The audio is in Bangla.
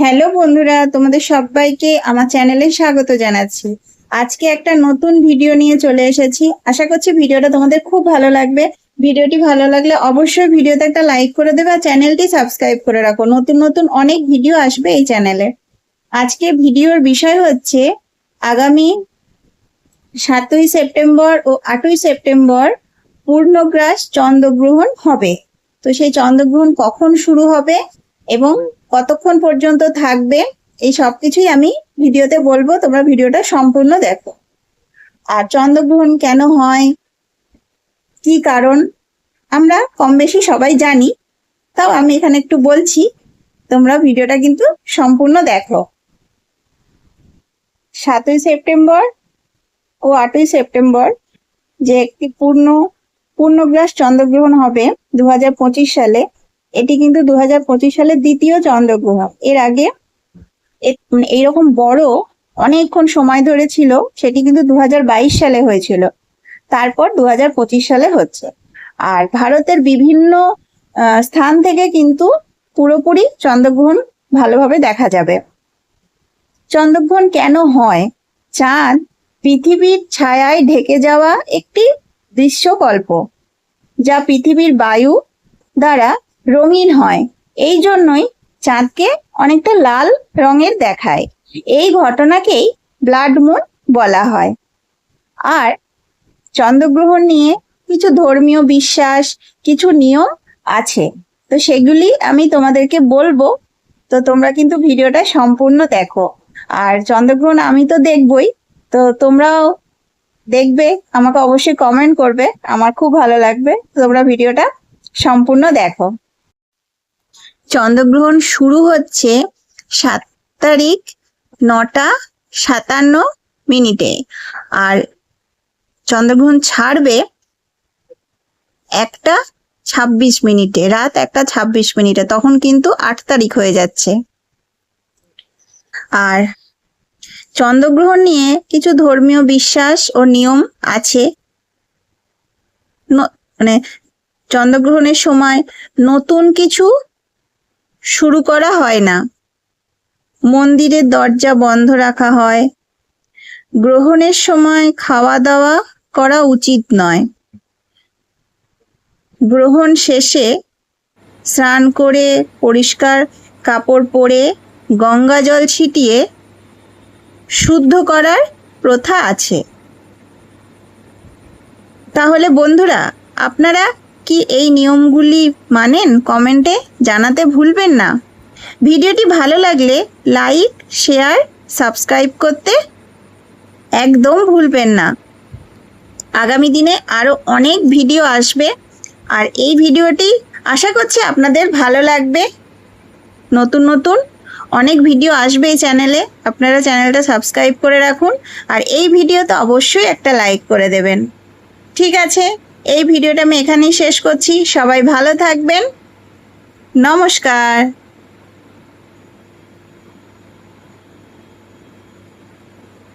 হ্যালো বন্ধুরা, তোমাদের সবাইকে আমার চ্যানেলে স্বাগত জানাচ্ছি। আজকে একটা নতুন ভিডিও নিয়ে চলে এসেছি। আশা করছি ভিডিওটা তোমাদের খুব ভালো লাগবে। ভিডিওটি ভালো লাগলে অবশ্যই ভিডিওতে একটা লাইক করে দেবে আর চ্যানেলটি সাবস্ক্রাইব করে রাখো। নতুন নতুন অনেক ভিডিও আসবে এই চ্যানেলে। আজকে ভিডিওর বিষয় হচ্ছে আগামী সাতই সেপ্টেম্বর ও আটই সেপ্টেম্বর পূর্ণগ্রাস চন্দ্রগ্রহণ হবে। তো সেই চন্দ্রগ্রহণ কখন শুরু হবে? এবং কতক্ষণ পর্যন্ত থাকবে, এই সব কিছুই আমি ভিডিওতে বলব, তোমরা ভিডিওটা সম্পূর্ণ দেখো। আর চন্দ্রগ্রহণ কেন হয়? কি কারণ? আমরা কম বেশি সবাই জানি, তাও আমি এখানে একটু বলছি, তোমরা ভিডিওটা কিন্তু সম্পূর্ণ দেখো। সাতই সেপ্টেম্বর ও আটই সেপ্টেম্বর যে একটি পূর্ণ, পূর্ণগ্রাস চন্দ্রগ্রহণ হবে দু হাজার পঁচিশ সালে এটি কিন্তু দু হাজার পঁচিশ সালের দ্বিতীয় চন্দ্রগ্রহণ। এর আগে মানে এইরকম বড় অনেকক্ষণ সময় ধরে ছিল, সেটি কিন্তু দু হাজার বাইশ সালে হয়েছিল। তারপর দু হাজার পঁচিশ সালে হচ্ছে। আর ভারতের বিভিন্ন স্থান থেকে কিন্তু পুরোপুরি চন্দ্রগ্রহণ ভালোভাবে দেখা যাবে। চন্দ্রগ্রহণ কেন হয়? চাঁদ পৃথিবীর ছায়ায় ঢেকে যাওয়া একটি দৃশ্যকল্প, যা পৃথিবীর বায়ু দ্বারা রঙিন হয়। এই জন্যই চাঁদকে অনেকটা লাল রঙের দেখায়। এই ঘটনাকেই ব্লাড মুন বলা হয়। আর চন্দ্রগ্রহণ নিয়ে কিছু ধর্মীয় বিশ্বাস, কিছু নিয়ম আছে। তো সেগুলি আমি তোমাদেরকে বলব। তো তোমরা কিন্তু ভিডিওটা সম্পূর্ণ দেখো। আর চন্দ্রগ্রহণ আমি তো দেখবই। তো তোমরাও দেখবে, আমাকে অবশ্যই কমেন্ট করবে। আমার খুব ভালো লাগবে। তোমরা ভিডিওটা সম্পূর্ণ দেখো। চন্দ্রগ্রহণ শুরু হচ্ছে সাত তারিখ নটা সাতান্ন মিনিটে। আর চন্দ্রগ্রহণ ছাড়বে একটা ছাব্বিশ মিনিটে, রাত একটা ছাব্বিশ মিনিটে, তখন কিন্তু আট তারিখ হয়ে যাচ্ছে। আর চন্দ্রগ্রহণ নিয়ে কিছু ধর্মীয় বিশ্বাস ও নিয়ম আছে। মানে চন্দ্রগ্রহণের সময় নতুন কিছু শুরু করা হয় না। মন্দিরের দরজা বন্ধ রাখা হয়। গ্রহণের সময় খাওয়া দাওয়া করা উচিত নয়। গ্রহণ শেষে স্নান করে পরিষ্কার কাপড় পরে গঙ্গা জল ছিটিয়ে শুদ্ধ করার প্রথা আছে। তাহলে বন্ধুরা, আপনারা কি এই নিয়মগুলি মানেন কমেন্টে জানাতে ভুলবেন না। ভিডিওটি ভালো লাগলে লাইক, শেয়ার, সাবস্ক্রাইব করতে একদম ভুলবেন না। আগামী দিনে আরও অনেক ভিডিও আসবে আর এই ভিডিওটি আশা করছি আপনাদের ভালো লাগবে। নতুন নতুন অনেক ভিডিও আসবে এই চ্যানেলে। আপনারা চ্যানেলটা সাবস্ক্রাইব করে রাখুন আর এই ভিডিওতে অবশ্যই একটা লাইক করে দেবেন। ঠিক আছে? এই ভিডিওটা আমি এখানেই শেষ করছি। সবাই ভালো থাকবেন। নমস্কার।